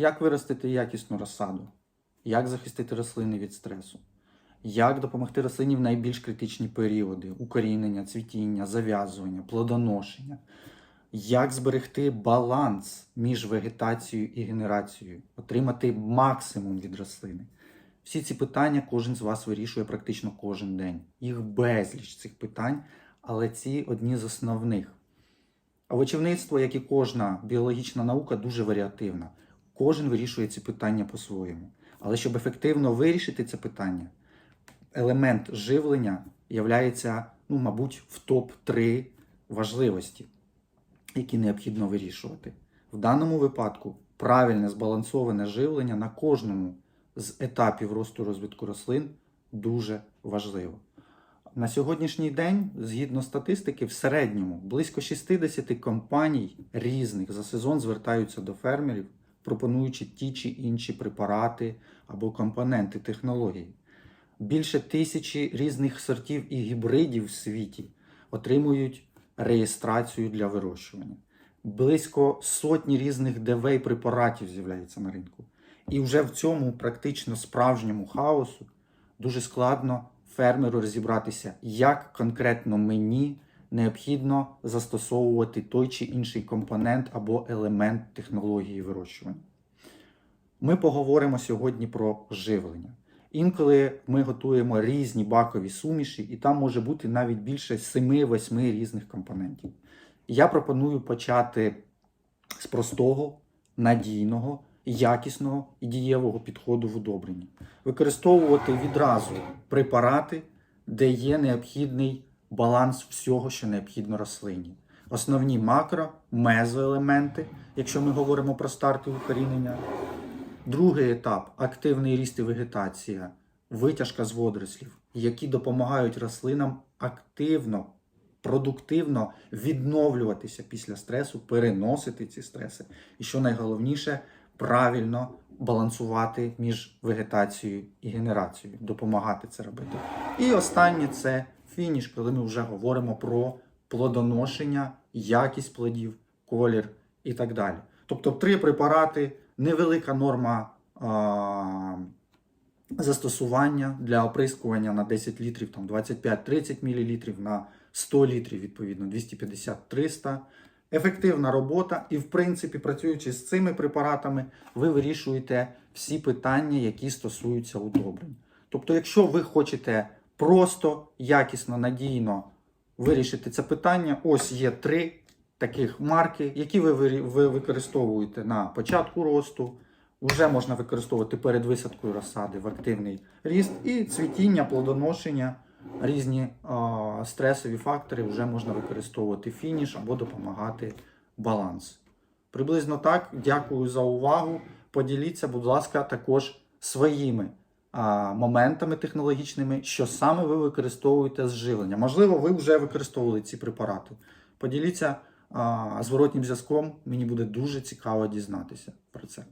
Як виростити якісну розсаду? Як захистити рослини від стресу? Як допомогти рослині в найбільш критичні періоди укорінення, цвітіння, зав'язування, плодоношення? Як зберегти баланс між вегетацією і генерацією, отримати максимум від рослини? Всі ці питання кожен з вас вирішує практично кожен день. Їх безліч цих питань, але ці одні з основних. Овочівництво, як і кожна біологічна наука, дуже варіативна. Кожен вирішує ці питання по-своєму. Але щоб ефективно вирішити це питання, елемент живлення являється, ну, мабуть, в топ-3 важливості, які необхідно вирішувати. В даному випадку правильне збалансоване живлення на кожному з етапів росту розвитку рослин дуже важливо. На сьогоднішній день, згідно статистики, в середньому близько 60 компаній різних за сезон звертаються до фермерів, пропонуючи ті чи інші препарати або компоненти технології. Більше тисячі різних сортів і гібридів в світі отримують реєстрацію для вирощування. Близько сотні різних і препаратів з'являється на ринку. І вже в цьому практично справжньому хаосу дуже складно фермеру розібратися, як конкретно мені необхідно застосовувати той чи інший компонент або елемент технології вирощування. Ми поговоримо сьогодні про живлення. Інколи ми готуємо різні бакові суміші, і там може бути навіть більше 7-8 різних компонентів. Я пропоную почати з простого, надійного, якісного і дієвого підходу в удобренні. Використовувати відразу препарати, де є необхідний баланс всього, що необхідно рослині. Основні макро, мезоелементи, якщо ми говоримо про старти укорінення. Другий етап активний ріст і вегетація, витяжка з водорослів, які допомагають рослинам активно, продуктивно відновлюватися після стресу, переносити ці стреси. І що найголовніше, правильно балансувати між вегетацією і генерацією, допомагати це робити. І останнє це фініш, коли ми вже говоримо про плодоношення, якість плодів, колір і так далі. Тобто три препарати, невелика норма а, застосування для оприскування на 10 літрів, там 25-30 мл, на 100 літрів, відповідно, 250-300. Ефективна робота, і, в принципі, працюючи з цими препаратами, ви вирішуєте всі питання, які стосуються удобрень. Тобто, якщо ви хочете просто, якісно, надійно вирішити це питання, ось є три таких марки, які ви, використовуєте на початку росту. Вже можна використовувати перед висадкою розсади в активний ріст і цвітіння, плодоношення, різні а, стресові фактори вже можна використовувати фініш або допомагати баланс. Приблизно так. Дякую за увагу. Поділіться, будь ласка, також своїми моментами технологічними, що саме ви використовуєте з живлення. Можливо, ви вже використовували ці препарати. Поділіться зворотнім зв'язком. Мені буде дуже цікаво дізнатися про це.